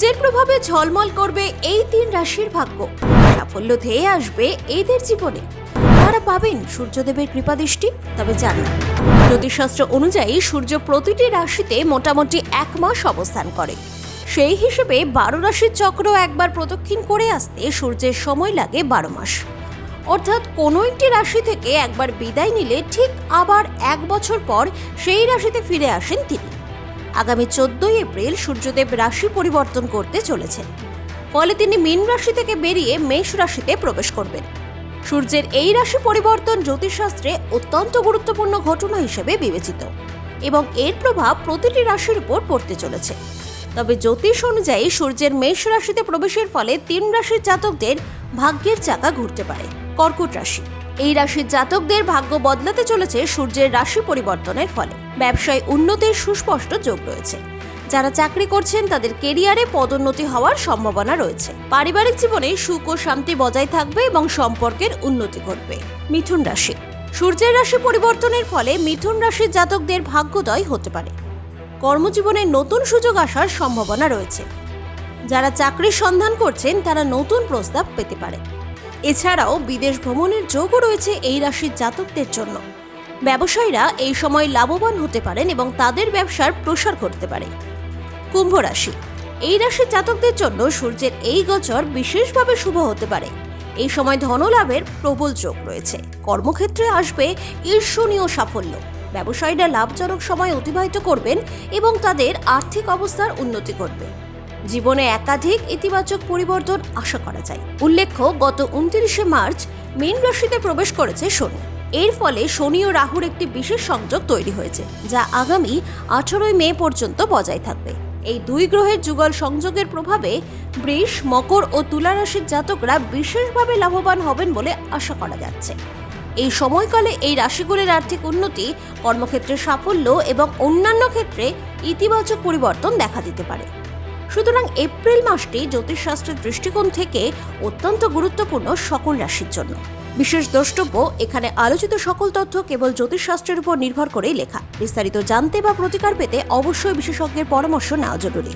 কুজের প্রভাবে ঝলমল করবে এই তিন রাশির ভাগ্য। সাফল্য ধেয়ে আসবে এদের জীবনে। তারা পাবেন সূর্যদেবের কৃপাদৃষ্টি তবে জানুন। জ্যোতিষশাস্ত্র অনুযায়ী সূর্য প্রতিটি রাশিতে মোটামুটি এক মাস অবস্থান করে। সেই হিসেবে বারো রাশির চক্র একবার প্রদক্ষিণ করে আসতে সূর্যের সময় লাগে বারো মাস। অর্থাৎ কোনো একটি রাশি থেকে একবার বিদায় নিলে ঠিক আবার এক বছর পর সেই রাশিতে ফিরে আসেন তিনি। আগামী চোদ্দই এপ্রিল সূর্যদেব রাশি পরিবর্তন করতে চলেছেন। ফলে তিনি মীন রাশি থেকে বেরিয়ে মেষ রাশিতে প্রবেশ করবেন। সূর্যের এই রাশি পরিবর্তন জ্যোতিষশাস্ত্রে অত্যন্ত গুরুত্বপূর্ণ ঘটনা হিসেবে বিবেচিত এবং এর প্রভাব প্রতিটি রাশির উপর পড়তে চলেছে। তবে জ্যোতিষ অনুযায়ী সূর্যের মেষ রাশিতে প্রবেশের ফলে তিন রাশির জাতকদের ভাগ্যের চাকা ঘুরতে পারে। কর্কট রাশি এই রাশির জাতকদের ভাগ্য বদলাতে চলেছে সূর্যের রাশি পরিবর্তনের ফলে। ব্যবসায় উন্নতির সুস্পষ্ট যোগ রয়েছে। যারা চাকরি করছেন, তাদের কেরিয়ারে পদোন্নতি হওয়ার সম্ভাবনা রয়েছে। পারিবারিক জীবনে সুখ ও শান্তি বজায় থাকবে এবং সম্পর্কের উন্নতি ঘটবে। মিথুন রাশি। সূর্যের রাশি পরিবর্তনের ফলে মিথুন রাশির জাতকদের ভাগ্যোদয় হতে পারে। কর্মজীবনে নতুন সুযোগ আসার সম্ভাবনা রয়েছে। যারা চাকরির সন্ধান করছেন, তারা নতুন প্রস্তাব পেতে পারে। এছাড়াও বিদেশ ভ্রমণের যোগও রয়েছে এই রাশির জাতকদের জন্য। ব্যবসায়ীরা এই সময় লাভবান হতে পারেন এবং তাদের ব্যবসার প্রসার করতে পারে। কুম্ভ রাশি। এই রাশির জাতকদের জন্য সূর্যের এই গোচর বিশেষভাবে শুভ হতে পারে। এই সময় ধনলাভের প্রবল যোগ রয়েছে। কর্মক্ষেত্রে আসবে ঈর্ষণীয় সাফল্য। ব্যবসায়ীরা লাভজনক সময় অতিবাহিত করবেন এবং তাদের আর্থিক অবস্থার উন্নতি করবে জীবনে একাধিক ইতিবাচক পরিবর্তন আশা করা যায়। উল্লেখ্য, গত উনত্রিশে মার্চ মীন রাশিতে প্রবেশ করেছে শনি। এর ফলে শনি ও রাহুর একটি বিশেষ সংযোগ তৈরি হয়েছে, যা আগামী আঠারোই মে পর্যন্ত বজায় থাকবে। এই দুই গ্রহের যুগল সংযোগের প্রভাবে বৃষ, মকর ও তুলা রাশির জাতকরা বিশেষভাবে লাভবান হবেন বলে আশা করা যাচ্ছে। এই সময়কালে এই রাশিগুলির আর্থিক উন্নতি কর্মক্ষেত্রে সাফল্য এবং অন্যান্য ক্ষেত্রে ইতিবাচক পরিবর্তন দেখা দিতে পারে। সুতরাং এপ্রিল মাসটি জ্যোতিষশাস্ত্রের দৃষ্টিকোণ থেকে অত্যন্ত গুরুত্বপূর্ণ সকল রাশির জন্য। বিশেষ দ্রষ্টব্য, এখানে আলোচিত সকল তথ্য কেবল জ্যোতিষশাস্ত্রের উপর নির্ভর করেই লেখা। বিস্তারিত জানতে বা প্রতিকার পেতে অবশ্যই বিশেষজ্ঞের পরামর্শ নেওয়া জরুরি।